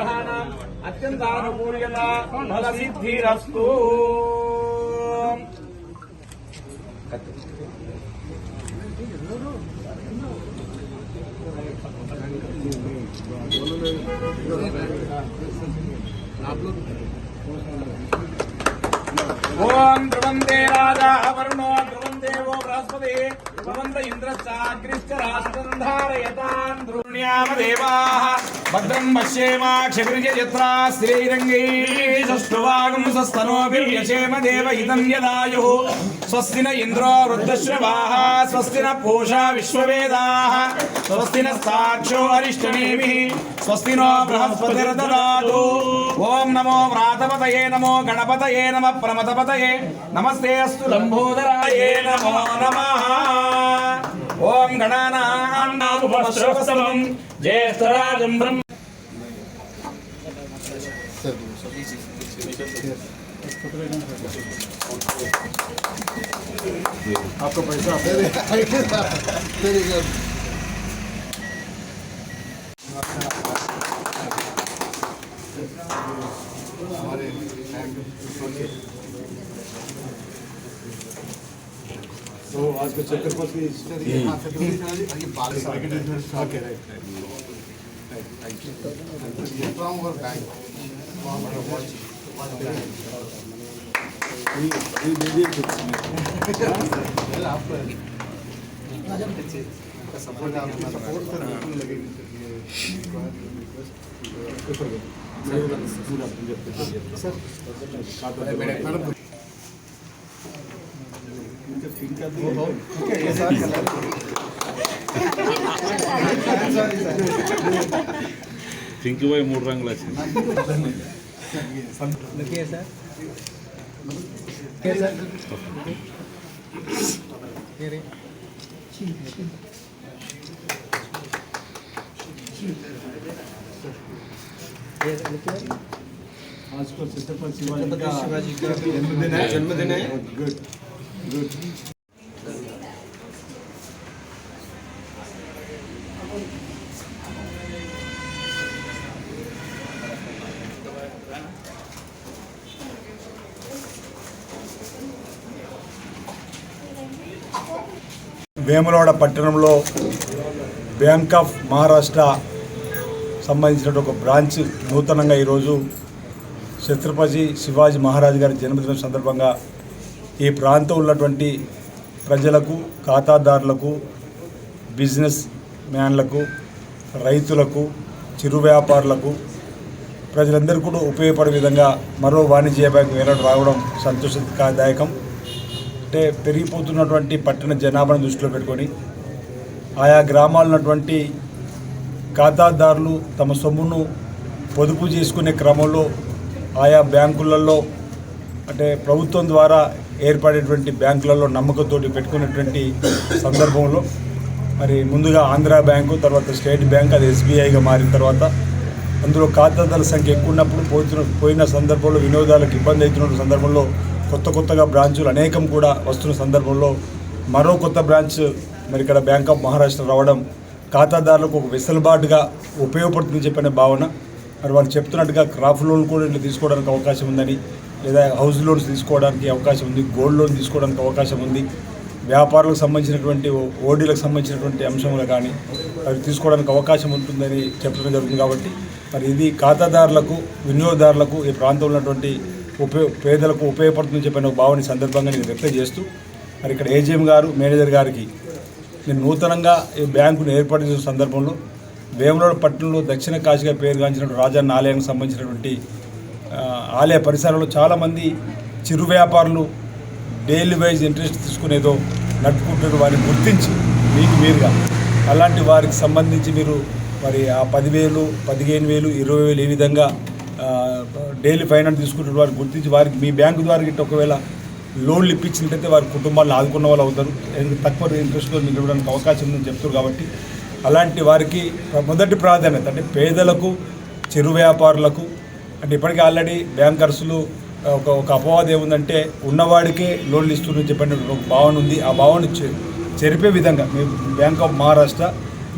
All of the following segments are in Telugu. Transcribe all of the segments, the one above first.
గ్రహాణం అత్యంతానుకూల్యత ఫల సిద్ధిరస్తు ఓం ధ్రువందే రాజా వరుణో ధ్రువం దేవో బృహస్పతి ధ్రువంత ఇంద్రశ్చాగ్రిశ్చ రాష్ట్రంధారయతాం ధ్రుణ్యామ దేవాః. భద్రం పశ్యేమాక్షభిర్యజత్రా శ్రీరంగైः సుష్ఠువాగం సస్తనోభిర్యశేమ దేవ ఇదం ఇంద్రో వృద్ధశ్రవాహ స్వస్తిన పూషా విశ్వవేదాः స్వస్తిన సాక్షో అరిష్టమేమి స్వస్తినో బృహస్పతిర్దదాతు. ఓం నమో వ్రాతపతయే నమో గణపతయే నమ ప్రమతపతయే నమస్తే అస్తు లంబోదరాయే నమో నమః. ఓం గణానా నాముపశ్రవస్తమం జ్యేష్ఠరాజం బ్రహ్మ आपका पैसा वेरी गुड हमारे So आज का चक्कर पथ भी इस तरह ये हाथ से दूरी चला ये बाल से आगे डिफरेंस था कह रहे थे थैंक यू ये फ्रॉम और बैंक फ्रॉम और वॉच ये ये दीजिए कुछ चल आप का सपोर्ट आप सपोर्ट कर लगेगी सर मैडम పింక్ పోయి మూడు రంగులు వచ్చింది आज को छत्रपति शिवाजी का जन्मदिन है जन्मदिन है गुड गुड వేములవాడ పట్టణంలో బ్యాంక్ ఆఫ్ మహారాష్ట్ర సంబంధించిన ఒక బ్రాంచ్ నూతనంగా ఈరోజు ఛత్రపతి శివాజీ మహారాజ్ గారి జన్మదినం సందర్భంగా ఈ ప్రాంతం ఉన్నటువంటి ప్రజలకు ఖాతాదారులకు బిజినెస్ మ్యాన్లకు రైతులకు చిరు వ్యాపారులకు ప్రజలందరికీ కూడా ఉపయోగపడే విధంగా మరో వాణిజ్య బ్యాంక్ వేరే రావడం సంతోషదాయకం. అంటే పెరిగిపోతున్నటువంటి పట్టణ జనాభాను దృష్టిలో పెట్టుకొని ఆయా గ్రామాల్లో ఉన్నటువంటి ఖాతాదారులు తమ సొమ్మును పొదుపు చేసుకునే క్రమంలో ఆయా బ్యాంకులలో అంటే ప్రభుత్వం ద్వారా ఏర్పడేటువంటి బ్యాంకులలో నమ్మకంతోటి పెట్టుకున్నటువంటి సందర్భంలో మరి ముందుగా ఆంధ్ర బ్యాంకు తర్వాత స్టేట్ బ్యాంక్ అది ఎస్బీఐగా మారిన తర్వాత అందులో ఖాతాదారుల సంఖ్య ఎక్కువ ఉన్నప్పుడు పోతున్న పోయిన సందర్భంలో వినోదాలకు ఇబ్బంది అవుతున్న సందర్భంలో కొత్త కొత్తగా బ్రాంచులు అనేకం కూడా వస్తున్న సందర్భంలో మరో కొత్త బ్రాంచ్ మరి ఇక్కడ బ్యాంక్ ఆఫ్ మహారాష్ట్ర రావడం ఖాతాదారులకు ఒక వెసులుబాటుగా ఉపయోగపడుతుందని చెప్పిన భావన. మరి వాళ్ళు చెప్తున్నట్టుగా క్రాప్ లోన్ కూడా ఇట్లా తీసుకోవడానికి అవకాశం ఉందని లేదా హౌస్ లోన్స్ తీసుకోవడానికి అవకాశం ఉంది గోల్డ్ లోన్ తీసుకోవడానికి అవకాశం ఉంది. వ్యాపారులకు సంబంధించినటువంటి ఓడీలకు సంబంధించినటువంటి అంశములు కానీ అవి తీసుకోవడానికి అవకాశం ఉంటుందని చెప్పడం జరుగుతుంది కాబట్టి మరి ఇది ఖాతాదారులకు వినియోగదారులకు ఈ ప్రాంతంలో ఉన్నటువంటి ఉపయోగ పేదలకు ఉపయోగపడుతుందని చెప్పిన ఒక భావన సందర్భంగా నేను వ్యక్తం చేస్తూ మరి ఇక్కడ ఏజీఎం గారు మేనేజర్ గారికి నేను నూతనంగా ఈ బ్యాంకును ఏర్పాటు చేసిన సందర్భంలో వేములవాడ పట్టణంలో దక్షిణ కాశీగా పేరుగాంచిన రాజన్న ఆలయానికి సంబంధించినటువంటి ఆలయ పరిసరాల్లో చాలామంది చిరు వ్యాపారులు డైలీ వైజ్ ఇంట్రెస్ట్ తీసుకునేదో నడుపుకుంటున్న వారిని గుర్తించి మీకు మీరుగా. అలాంటి వారికి సంబంధించి మీరు మరి ఆ పదివేలు పదిహేను వేలు ఇరవై వేలు ఏ విధంగా డైలీ ఫైనాన్స్ తీసుకుంటున్న వారికి గుర్తించి వారికి మీ బ్యాంకు ద్వారా గిట్ట ఒకవేళ లోన్లు ఇప్పించినట్టయితే వారి కుటుంబాలను ఆదుకున్న వాళ్ళు అవుతారు. తక్కువ ఇంట్రెస్ట్లో మీకు ఇవ్వడానికి అవకాశం ఉందని చెప్తారు కాబట్టి అలాంటి వారికి మొదటి ప్రాధాన్యత అంటే పేదలకు చిరు వ్యాపారులకు అంటే ఇప్పటికే ఆల్రెడీ బ్యాంకర్స్లు ఒక ఒక అపవాదం ఏముందంటే ఉన్నవాడికే లోన్లు ఇస్తున్నారు చెప్పండి ఒక భావన ఉంది. ఆ భావన చెరిపే విధంగా మీ బ్యాంక్ ఆఫ్ మహారాష్ట్ర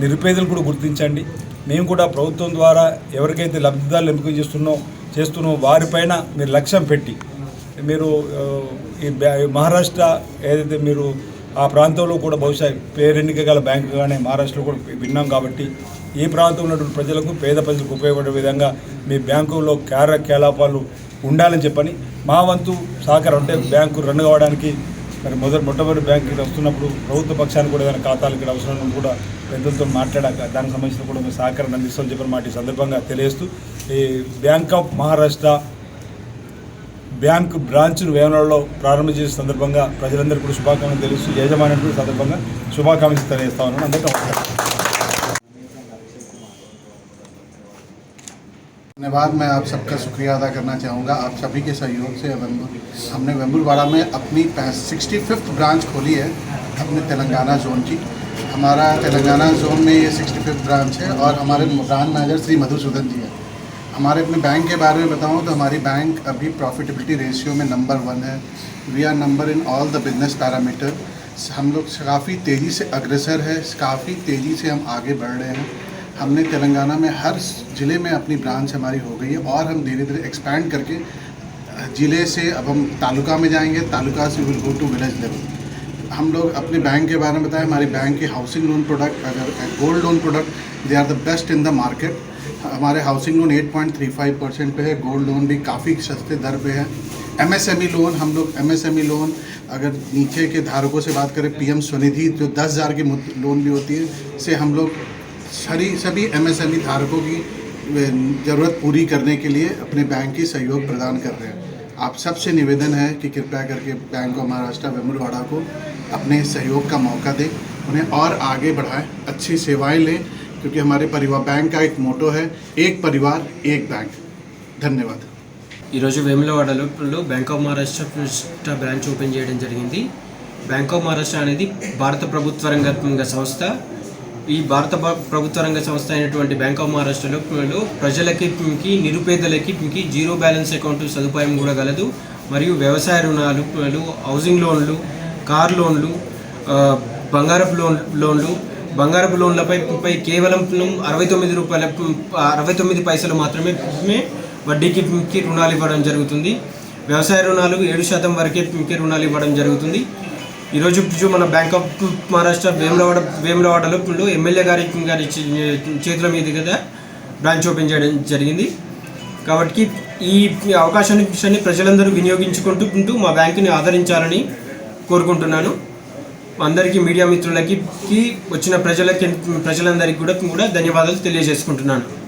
నిరుపేదలు కూడా గుర్తించండి. మేము కూడా ప్రభుత్వం ద్వారా ఎవరికైతే లబ్ధిదారులు ఎంపిక చేస్తున్నో చేస్తున్న వారిపైన మీరు లక్ష్యం పెట్టి మీరు ఈ మహారాష్ట్ర ఏదైతే మీరు ఆ ప్రాంతంలో కూడా బహుశా పేరెన్నిక గల బ్యాంకుగానే మహారాష్ట్రలో కూడా విన్నాం కాబట్టి ఈ ప్రాంతంలో ఉన్నటువంటి ప్రజలకు పేద ప్రజలకు ఉపయోగపడే విధంగా మీ బ్యాంకులో కార్యకలాపాలు ఉండాలని చెప్పని మా వంతు సహకారం అంటే బ్యాంకు రన్ కావడానికి మరి మొదటి మొట్టమొదటి బ్యాంక్ ఇక్కడ వస్తున్నప్పుడు ప్రభుత్వ పక్షానికి కూడా ఏదైనా ఖాతాలు ఇక్కడ అవసరం కూడా పెద్దలతో మాట్లాడాక దానికి సంబంధించిన కూడా మేము సహకారం అందిస్తామని చెప్పిన మాట ఈ సందర్భంగా తెలియజేస్తూ ఈ బ్యాంక్ ఆఫ్ మహారాష్ట్ర బ్యాంక్ బ్రాంచ్ను వేమనలో ప్రారంభం చేసిన సందర్భంగా ప్రజలందరికీ కూడా శుభాకాంక్షలు తెలుస్తూ యజమాని సందర్భంగా శుభాకాంక్షలు తెలియజేస్తా ఉన్నాను. అందరికీ धन्यवाद मैं आप सबका शुक्रिया अदा करना चाहूँगा। आप सभी के सहयोग से हमने वेम्बुलवाड़ा में अपनी सिक्सटी फिफ्थ ब्रांच खोली है अपने तेलंगाना जोन की। हमारा तेलंगाना जोन में ये सिक्सटी फिफ्थ ब्रांच है और हमारे ब्रांच मैनेजर श्री मधुसूदन जी हैं। हमारे अपने बैंक के बारे में बताऊँ तो हमारी बैंक अभी प्रॉफिटेबिलिटी रेशियो में नंबर वन है। We are number in all the business parameter हम लोग काफ़ी तेज़ी से अग्रसर है। काफ़ी तेज़ी से हम आगे बढ़ रहे हैं। हमने तेलंगाना में हर ज़िले में अपनी ब्रांच हमारी हो गई है और हम धीरे धीरे एक्सपैंड करके ज़िले से अब हम तालुका में जाएँगे। तालुका से will go to village level हम लोग अपने बैंक के बारे में बताएँ। हमारी बैंक के हाउसिंग लोन प्रोडक्ट अगर gold loan product they are the best in the market हमारे हाउसिंग लोन 8.35 परसेंट पे है। गोल्ड लोन भी काफ़ी सस्ते दर पे है। एमएसएमई लोन हम लोग एमएसएमई लोन अगर नीचे के धारकों से बात करें पीएम स्वनिधि जो दस हज़ार की लोन भी होती है, से हम लोग सभी सभी एमएसएमई धारकों की ज़रूरत पूरी करने के लिए अपने बैंक की सहयोग प्रदान कर रहे हैं आप सबसे निवेदन है कि कृपया करके बैंक ऑफ महाराष्ट्र वेमुलवाड़ा को अपने सहयोग का मौका दें उन्हें और आगे बढ़ाएं अच्छी सेवाएं लें क्योंकि हमारे परिवार बैंक का एक मोटो है एक परिवार एक बैंक धन्यवाद ఈరోజు వేములవాడలో bank of Maharashtra first branch open చేయడం జరిగింది బ్యాంక్ ఆఫ్ మహారాష్ట్ర అనేది భారత ప్రభుత్వ రంగ రంగ సంస్థ ఈ భారత ప్రభుత్వ రంగ సంస్థ అయినటువంటి బ్యాంక్ ఆఫ్ మహారాష్ట్రలో ప్రజలకి నిరుపేదలకి జీరో బ్యాలెన్స్ అకౌంట్ సదుపాయం కూడా గలదు. మరియు వ్యవసాయ రుణాలు హౌసింగ్ లోన్లు కార్ లోన్లు బంగారపు లోన్ లోన్లు బంగారపు లోన్లపై పై కేవలం అరవై తొమ్మిది రూపాయల అరవై తొమ్మిది పైసలు మాత్రమే వడ్డీకి రుణాలు ఇవ్వడం జరుగుతుంది. వ్యవసాయ రుణాలు ఏడు శాతం వరకే రుణాలు ఇవ్వడం జరుగుతుంది. ఈరోజు మన బ్యాంక్ ఆఫ్ మహారాష్ట్ర వేములవాడ వేములవాడలో ఇప్పుడు ఎమ్మెల్యే గారి గారి చే- చేతుల మీద కదా బ్రాంచ్ ఓపెన్ చేయడం జరిగింది. కాబట్టి ఈ అవకాశాన్ని ప్రజలందరూ వినియోగించుకుంటూ ఉంటూ మా బ్యాంకుని ఆదరించాలని కోరుకుంటున్నాను. అందరికీ మీడియా మిత్రులకి వచ్చిన ప్రజలకి ప్రజలందరికీ కూడా కూడా ధన్యవాదాలు తెలియజేసుకుంటున్నాను.